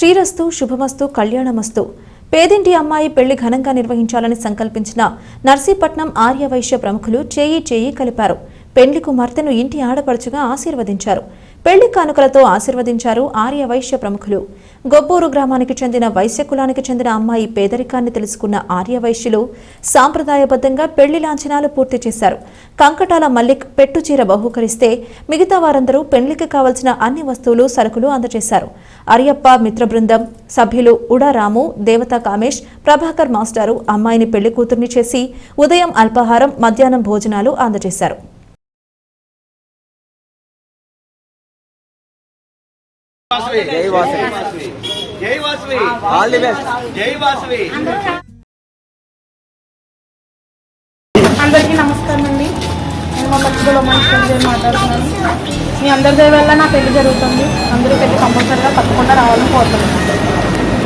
శ్రీరస్తు శుభమస్తు కళ్యాణమస్తు. పేదింటి అమ్మాయి పెళ్ళి ఘనంగా నిర్వహించాలని సంకల్పించిన నర్సీపట్నం ఆర్యవైశ్య ప్రముఖులు చేయి చేయి కలిపారు. పెండ్లి కుమార్తెను ఇంటి ఆడపడుచుగా ఆశీర్వదించారు. పెళ్ళి కానుకలతో ఆశీర్వదించారు ఆర్య వైశ్య ప్రముఖులు. గొబ్బూరు గ్రామానికి చెందిన వైశ్య కులానికి చెందిన అమ్మాయి పేదరికాన్ని తెలుసుకున్న ఆర్య వైశ్యులు సాంప్రదాయబద్ధంగా పెళ్ళి లాంఛనాలు పూర్తి చేశారు. కంకటాల మల్లిక్ పెట్టు చీర బహూకరిస్తే మిగతా వారందరూ పెళ్ళికి కావలసిన అన్ని వస్తువులు సరుకులు అందజేశారు. అరియప్ప మిత్ర బృందం సభ్యులు ఉడారాము దేవత కామేష్ ప్రభాకర్ మాస్టారు అమ్మాయిని పెళ్ళి కూతుర్ని చేసి ఉదయం అల్పాహారం మధ్యాహ్నం భోజనాలు అందజేశారు. జై వాసవి. జై వాసవి. All the best. జై వాసవి. అందరికీ నమస్కారం అండి. నేను మా పట్టుదల మనిషి మాట్లాడుతున్నాను. మీ అందరి దయ వల్ల నా పెళ్ళి జరుగుతుంది. అందరూ పెళ్ళి కంపల్సరీగా తప్పకుండా రావాలని కోరుతున్నాను